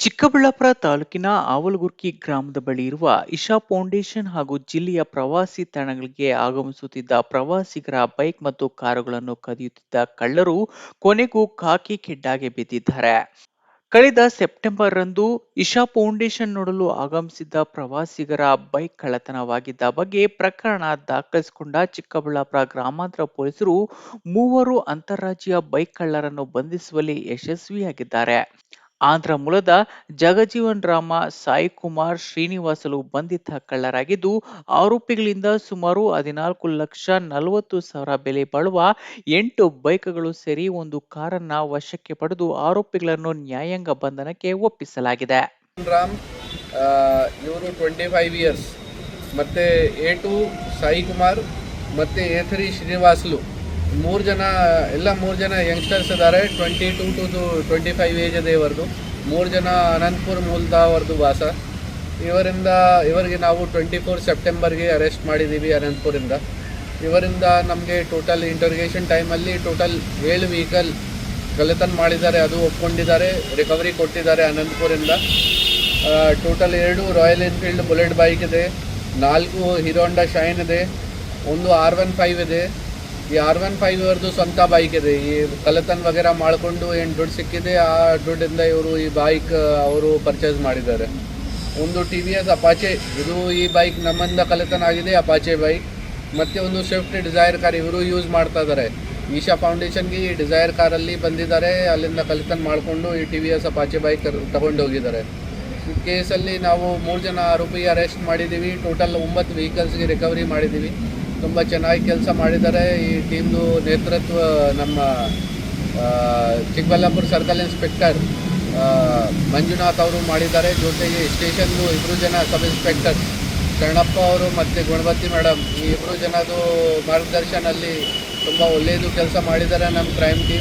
ಚಿಕ್ಕಬಳ್ಳಾಪುರ ತಾಲೂಕಿನ ಆವಲಗುರ್ಕಿ ಗ್ರಾಮದ ಬಳಿ ಇರುವ ಇಶಾ ಫೌಂಡೇಶನ್ ಹಾಗೂ ಜಿಲ್ಲೆಯ ಪ್ರವಾಸಿ ತಾಣಗಳಿಗೆ ಆಗಮಿಸುತ್ತಿದ್ದ ಪ್ರವಾಸಿಗರ ಬೈಕ್ ಮತ್ತು ಕಾರುಗಳನ್ನು ಕದಿಯುತ್ತಿದ್ದ ಕಳ್ಳರು ಕೊನೆಗೂ ಖಾಕಿ ಕೆಡ್ಡಾಗೆ ಬಿದ್ದಿದ್ದಾರೆ. ಕಳೆದ ಸೆಪ್ಟೆಂಬರ್ ರಂದು ಇಶಾ ಫೌಂಡೇಶನ್ ನೋಡಲು ಆಗಮಿಸಿದ್ದ ಪ್ರವಾಸಿಗರ ಬೈಕ್ ಕಳ್ಳತನವಾಗಿದ್ದ ಬಗ್ಗೆ ಪ್ರಕರಣ ದಾಖಲಿಸಿಕೊಂಡ ಚಿಕ್ಕಬಳ್ಳಾಪುರ ಗ್ರಾಮಾಂತರ ಪೊಲೀಸರು ಮೂವರು ಅಂತಾರಾಜ್ಯ ಬೈಕ್ ಕಳ್ಳರನ್ನು ಬಂಧಿಸುವಲ್ಲಿ ಯಶಸ್ವಿಯಾಗಿದ್ದಾರೆ. ಆಂಧ್ರ ಮೂಲದ ಜಗಜೀವನ್ ರಾಮ, ಸಾಯಿ ಕುಮಾರ್, ಶ್ರೀನಿವಾಸಲು ಬಂಧಿತ ಕಳ್ಳರಾಗಿದ್ದು, ಆರೋಪಿಗಳಿಂದ ಸುಮಾರು ಹದಿನಾಲ್ಕು ಲಕ್ಷ ನಲವತ್ತು ಸಾವಿರ ಬೆಲೆ ಬಾಳುವ ಎಂಟು ಬೈಕ್ಗಳು ಸೇರಿ ಒಂದು ಕಾರನ್ನ ವಶಕ್ಕೆ ಪಡೆದು ಆರೋಪಿಗಳನ್ನು ನ್ಯಾಯಾಂಗ ಬಂಧನಕ್ಕೆ ಒಪ್ಪಿಸಲಾಗಿದೆ. ರಾಮ್ ಇವರು ಟ್ವೆಂಟಿ ಫೈವ್ ಇಯರ್ಸ್ ಮತ್ತೆ ಎ ಟು ಸಾಯಿ ಕುಮಾರ್, ಮತ್ತು ಎ ತ್ರೀ ಶ್ರೀನಿವಾಸ್ಲು. ಮೂರು ಜನ, ಎಲ್ಲ ಮೂರು ಜನ ಯಂಗ್ಸ್ಟರ್ಸ್ ಇದ್ದಾರೆ twenty two to twenty five age ಇದೆ ಇವರದು ಮೂರು ಜನ ಅನಂತಪುರ್ ಮೂಲದ ಅವ್ರದ್ದು ವಾಸ. ಇವರಿಂದ, ಇವರಿಗೆ ನಾವು ಟ್ವೆಂಟಿ ಫೋರ್ ಸೆಪ್ಟೆಂಬರ್ಗೆ ಅರೆಸ್ಟ್ ಮಾಡಿದ್ದೀವಿ ಅನಂತಪುರಿಂದ ಇವರಿಂದ ನಮಗೆ ಟೋಟಲ್ ಇಂಟರ್ಗೇಷನ್ ಟೈಮಲ್ಲಿ ಟೋಟಲ್ ಏಳು ವೆಹಿಕಲ್ ಕಳ್ಳತನ ಮಾಡಿದ್ದಾರೆ, ಅದು ಒಪ್ಕೊಂಡಿದ್ದಾರೆ ರಿಕವರಿ ಕೊಟ್ಟಿದ್ದಾರೆ ಅನಂತಪುರಿಂದ ಟೋಟಲ್ ಎರಡು ರಾಯಲ್ ಎನ್ಫೀಲ್ಡ್ ಬುಲೆಟ್ ಬೈಕ್ ಇದೆ, ನಾಲ್ಕು ಹೀರೋ ಹೊಂಡಾ ಶೈನ್ ಇದೆ, ಒಂದು ಆರ್ ಒನ್ ಫೈವ್ ಇದೆ. ಈ ಆರ್ ಒನ್ ಫೈವ್ ಇವರದು ಸ್ವಂತ ಬೈಕ್ ಇದೆ. ಈ ಕಳ್ಳತನ ವಗೇರಾ ಮಾಡಿಕೊಂಡು ಏನು ದುಡ್ಡು ಸಿಕ್ಕಿದೆ, ಆ ದುಡ್ಡಿಂದ ಇವರು ಈ ಬೈಕ್ ಅವರು ಪರ್ಚೇಸ್ ಮಾಡಿದ್ದಾರೆ. ಒಂದು ಟಿ ವಿ ಎಸ್ ಅಪಾಚೆ ಇದು ಈ ಬೈಕ್ ನಮ್ಮಿಂದ ಕಳ್ಳತನ ಆಗಿದೆ ಅಪಾಚೆ ಬೈಕ್ ಮತ್ತು ಒಂದು ಸ್ವಿಫ್ಟ್ ಡಿಸೈರ್ ಕಾರ್ ಇವರು ಯೂಸ್ ಮಾಡ್ತಾ ಇದ್ದಾರೆ ಈಶಾ ಫೌಂಡೇಶನ್ಗೆ ಈ ಡಿಸೈರ್ ಕಾರಲ್ಲಿ ಬಂದಿದ್ದಾರೆ, ಅಲ್ಲಿಂದ ಕಳ್ಳತನ ಮಾಡಿಕೊಂಡು ಈ T V S Apache bike ತಗೊಂಡು ಹೋಗಿದ್ದಾರೆ. ಈ ಕೇಸಲ್ಲಿ ನಾವು ಮೂರು ಜನ ಆರೋಪಿ ಅರೆಸ್ಟ್ ಮಾಡಿದ್ದೀವಿ ಟೋಟಲ್ ಒಂಬತ್ತು ವೆಹಿಕಲ್ಸ್ಗೆ ರಿಕವರಿ ಮಾಡಿದ್ದೀವಿ. ತುಂಬ ಚೆನ್ನಾಗಿ ಕೆಲಸ ಮಾಡಿದ್ದಾರೆ. ಈ ಟೀಮ್ದು ನೇತೃತ್ವ ನಮ್ಮ ಚಿಕ್ಕಬಳ್ಳಾಪುರ ಸರ್ಕಲ್ ಇನ್ಸ್ಪೆಕ್ಟರ್ ಮಂಜುನಾಥ್ ಅವರು ಮಾಡಿದ್ದಾರೆ. ಜೊತೆಗೆ ಸ್ಟೇಷನ್ದು ಇಬ್ಬರು ಜನ ಸಬ್ ಇನ್ಸ್ಪೆಕ್ಟರ್ ಶರಣಪ್ಪ ಅವರು ಮತ್ತು ಗುಣವತಿ ಮೇಡಮ್, ಈ ಇಬ್ಬರು ಜನದು ಮಾರ್ಗದರ್ಶನಲ್ಲಿ ತುಂಬ ಒಳ್ಳೆಯದು ಕೆಲಸ ಮಾಡಿದ್ದಾರೆ ನಮ್ಮ ಕ್ರೈಮ್ ಟೀಮ್.